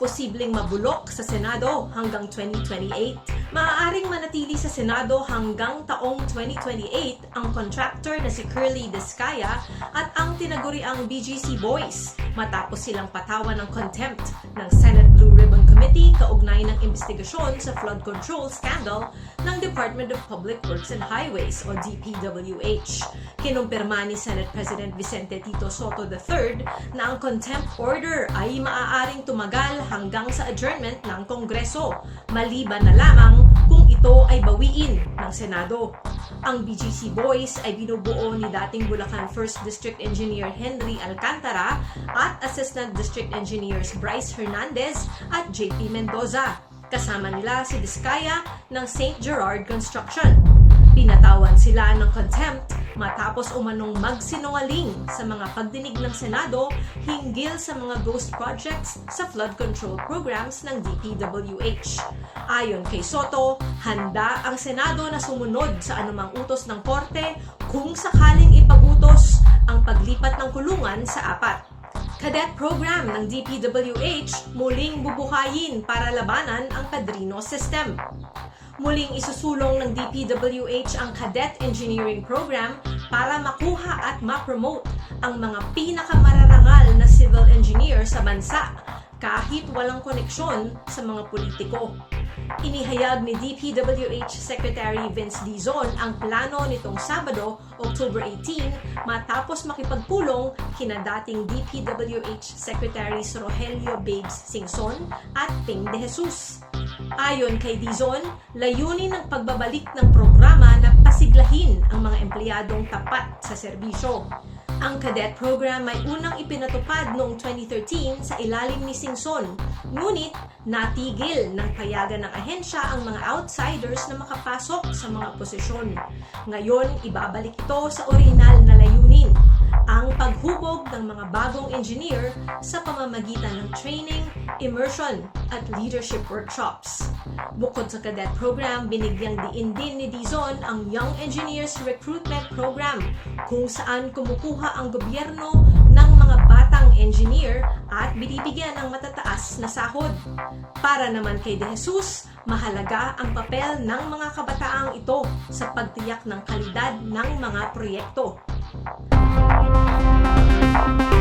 posibleng mabulok sa Senado hanggang 2028. Maaaring manatili sa Senado hanggang taong 2028 ang contractor na si Curly Descaya at ang tinaguriang BGC Boys matapos silang patawan ng contempt ng Senate Blue Ribbon investigasyon sa flood control scandal ng Department of Public Works and Highways o DPWH. Kinumpirma ni Senate President Vicente Tito Soto III na ang contempt order ay maaaring tumagal hanggang sa adjournment ng Kongreso, maliban na lamang kung ito ay bawiin ng Senado. Ang BGC Boys ay binubuo ni dating Bulacan 1st District Engineer Henry Alcantara at Assistant District Engineers Bryce Hernandez at JP Mendoza. Kasama nila si Diskaya ng St. Gerard Construction. Pinatawan sila ng contempt matapos umanong magsinungaling sa mga pagdinig ng Senado hinggil sa mga ghost projects sa flood control programs ng DPWH. Ayon kay Soto, handa ang Senado na sumunod sa anumang utos ng Korte kung sakaling ipag-utos ang paglipat ng kulungan sa apat. Cadet program ng DPWH muling bubuhayin para labanan ang Padrino system. Muling isusulong ng DPWH ang Cadet Engineering Program para makuha at ma-promote ang mga pinakamararangal na civil engineer sa bansa kahit walang koneksyon sa mga politiko. Inihayag ni DPWH Secretary Vince Dizon ang plano nitong Sabado, October 18, matapos makipagpulong kina dating DPWH Secretaries Rogelio Babes Singson at Ping de Jesus. Ayon kay Dizon, layunin ng pagbabalik ng programa na pasiglahin ang mga empleyadong tapat sa serbisyo. Ang cadet program ay unang ipinatupad noong 2013 sa ilalim ni Singson, ngunit natigil ng payagan ng ahensya ang mga outsiders na makapasok sa mga posisyon. Ngayon, ibabalik ito sa orihinal na layunin, paghubog ng mga bagong engineer sa pamamagitan ng training, immersion, at leadership workshops. Bukod sa cadet program, binigyang diin din ni Dizon ang Young Engineers Recruitment Program kung saan kumukuha ang gobyerno ng mga batang engineer at binibigyan ng matataas na sahod. Para naman kay De Jesus, mahalaga ang papel ng mga kabataang ito sa pagtiyak ng kalidad ng mga proyekto. Thank you.